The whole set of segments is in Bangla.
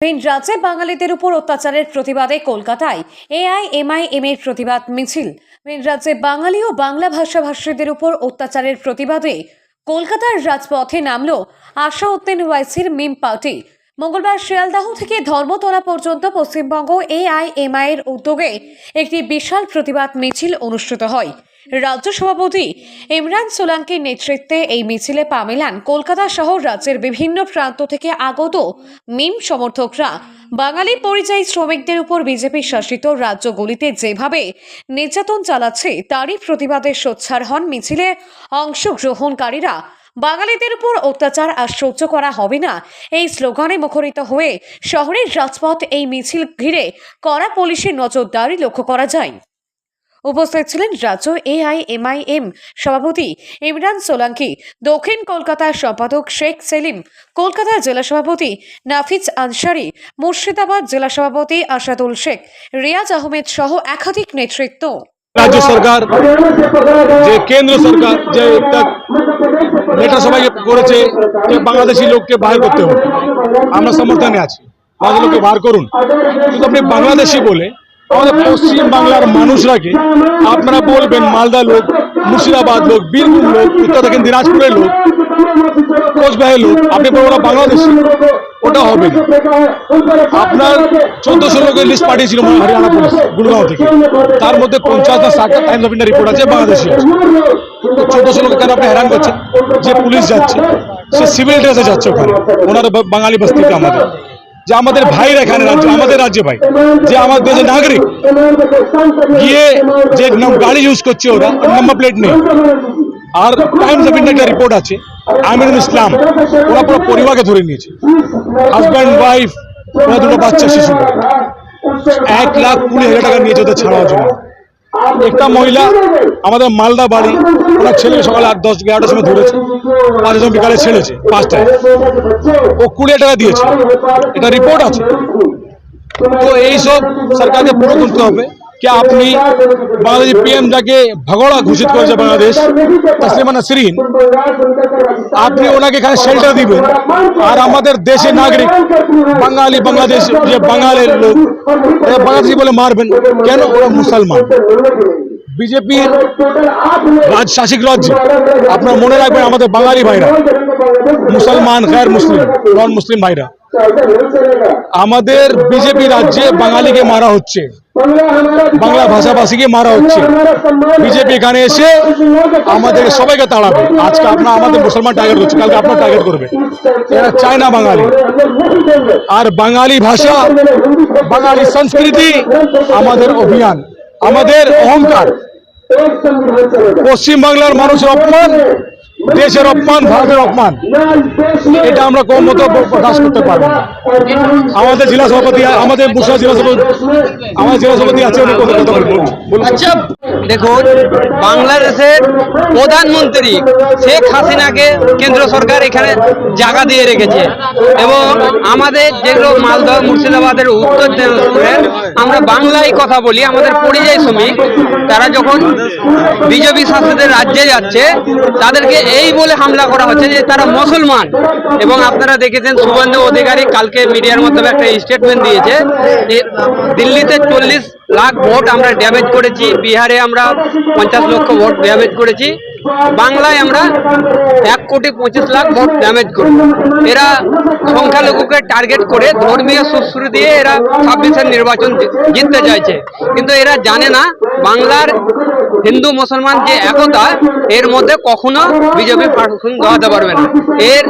ভিন রাজ্যে বাঙালিদের উপর অত্যাচারের প্রতিবাদে কলকাতায় এআইএমআইএম এর প্রতিবাদ মিছিল। ভিন রাজ্যে বাঙালি ও বাংলা ভাষাভাষীদের উপর অত্যাচারের প্রতিবাদে কলকাতার রাজপথে নামল আশা উদ্দিন ওয়াইসির মিম পার্টি। মঙ্গলবার শিয়ালদাহ থেকে ধর্মতলা পর্যন্ত পশ্চিমবঙ্গ এআইএমআই এর উদ্যোগে একটি বিশাল প্রতিবাদ মিছিল অনুষ্ঠিত হয়। রাজ্য সভাপতি ইমরান সোলাঙ্কির নেতৃত্বে এই মিছিলে পা মেলান কলকাতা সহ রাজ্যের বিভিন্ন প্রান্ত থেকে আগত মিম সমর্থকরা। বাঙালি পরিযায়ী শ্রমিকদের উপর বিজেপি শাসিত রাজ্যগুলিতে যেভাবে নির্যাতন চালাচ্ছে, তারই প্রতিবাদে সোচ্চার হন মিছিলে অংশগ্রহণকারীরা। বাঙালিদের উপর অত্যাচার আর সহ্য করা হবে না। এই স্লোগানে মুখরিত হয়ে শহরের রাজপথ এই মিছিল ঘিরে কড়া পুলিশের নজরদারি লক্ষ্য করা যায়। উপস্থিত ছিলেন রাজ্য এআইএমআইএম সভাপতি ইমরান সোলাঙ্কি, দক্ষিণ কলকাতার সম্পাদক শেখ সেলিম, কলকাতা জেলা সভাপতি নাফিজ আনসারি, মুর্শিদাবাদ জেলা সভাপতি আসাদুল শেখ, রিয়াজ আহমেদ সহ একাধিক নেতৃত্ব। রাজ্য সরকার, যে কেন্দ্র সরকার, যে একটা লেটার সবাইকে করেছে, যে বাংলাদেশি লোককে বার করতে হবে। আমরা সমর্থনে আছি। বাংলাদেশ লোককে বার করুন। কিন্তু আপনি বাংলাদেশি বলে আমাদের পশ্চিম বাংলার মানুষরাকে আপনারা বলবেন মালদা লোক মুর্শিদাবাদ লোক বীরভূম লোক উত্তর দক্ষিণ দিনাজপুরের লোক কোচবিহারের লোক আপনি বলবেন ওরা বাংলাদেশি? ওটা হবে না। আপনার চোদ্দশো লোকের লিস্ট পাঠিয়েছিল হরিয়ানা পুলিশ গুরগাঁও থেকে। তার মধ্যে পঞ্চাশ না ষাটটা টাইমস অফ ইন্ডিয়া রিপোর্ট আছে বাংলাদেশি আছে। চোদ্দশো লোক কেন আপনি হেরান করছেন? যে পুলিশ যাচ্ছে সে সিভিল ড্রেসে যাচ্ছে ওখানে। ওনার বাঙালি বস্তিতে আমাদের। যে আমাদের ভাইরা এখানে রাজ্য আমাদের রাজ্যে ভাই যে আমার দেশের নাগরিক গিয়ে যে গাড়ি ইউজ করছে ওরা নাম্বার প্লেট নেই। আর টাইমস অফ ইন্ডিয়া রিপোর্ট আছে আমিরুল ইসলাম ওরা পুরো পরিবারকে ধরে নিয়েছে। হাজব্যান্ড ওয়াইফ ওরা দুটো বাচ্চা শিশু এক লাখ কুড়ি হাজার টাকা নিয়েছে ওদের ছাড়ার জন্য। একটা মহিলা আমাদের মালদা বাড়ি ওনার ছেলে সকালে আট দশ এগারোটার সময় ধরেছে পাঁচজন বিকালে ছেড়েছে পাঁচটায়। ও কুড়ি টাকা দিয়েছে। এটা রিপোর্ট আছে। তো এইসব সরকারকে পুরো করতে হবে কি আপনি বাংলাদেশি পিএম যাকে ভগড়া ঘোষিত করেছে বাংলাদেশ, তসলিমা নাসরিন, আপনি ওনাকে এখানে শেল্টার দিবেন। আর আমাদের দেশের নাগরিক, বাঙালি, বাংলাদেশ, যে বাঙালির লোক বাংলাদেশি বলে মারবেন। কেন? ওরা মুসলমান। বিজেপির রাজ শাসিক রাজ্যে। আপনারা মনে রাখবেন আমাদের বাঙালি ভাইরা, মুসলমান গ্যার মুসলিম, নন মুসলিম ভাইরা। আমাদের বিজেপি রাজ্যে বাঙালিকে মারা হচ্ছে, বাংলা ভাষাভাষীকে মারা হচ্ছে। বিজেপি এখানে এসে আমাদের সবাইকে তাড়াবে। আজকে আপনার, আমাদের মুসলমান টার্গেট করছে কালকে আপনার টার্গেট করবে। এরা চায় না বাঙালি। আর বাঙালি ভাষা, বাঙালি সংস্কৃতি আমাদের অভিযান, আমাদের অহংকার। পশ্চিম বাংলার মানুষের অপমান? দেশের অপমান, ভারতের অপমান। এটা আমরা কোন মতো প্রকাশ করতে পারব আমাদের জেলা সভাপতি, আমাদের মুর্শিদাবাদ জেলা সভাপতি, আমাদের জেলা সভাপতি আছে কথা আচ্ছা দেখুন, বাংলাদেশের প্রধানমন্ত্রী শেখ হাসিনাকে কেন্দ্র সরকার এখানে জায়গা দিয়ে রেখেছে। এবং আমাদের যেগুলো মালদহ মুর্শিদাবাদের উত্তর দিনাজপুরের আমরা বাংলায় কথা বলি, আমাদের পরিযায়ী শ্রমিক, তারা যখন বিজেপি শাসিতের রাজ্যে যাচ্ছে, তাদেরকে এই বলে হামলা করা হচ্ছে যে তারা মুসলমান। এবং আপনারা দেখেছেন শুভেন্দু অধিকারী কালকে মিডিয়ার মাধ্যমে একটা স্টেটমেন্ট দিয়েছে যে দিল্লিতে চল্লিশ লাখ ভোট আমরা ড্যামেজ করেছি, বিহারে আমরা পঞ্চাশ লক্ষ ভোট ড্যামেজ করেছি। বাংলায় আমরা এক কোটি পঁচিশ লাখ ভোট ড্যামেজ করি। এরা সংখ্যালঘুকে টার্গেট করে ধর্মীয় সুশ্রু দিয়ে এরা ছাব্বিশের নির্বাচন জিততে চাইছে। কিন্তু এরা জানে না বাংলার হিন্দু মুসলমান যে একতা, এর মধ্যে কখনো বিজেপি ফাংশন দেওয়াতে পারবে না। এর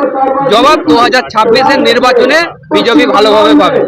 জবাব দু হাজার ছাব্বিশের নির্বাচনে বিজেপি ভালোভাবে পাবে।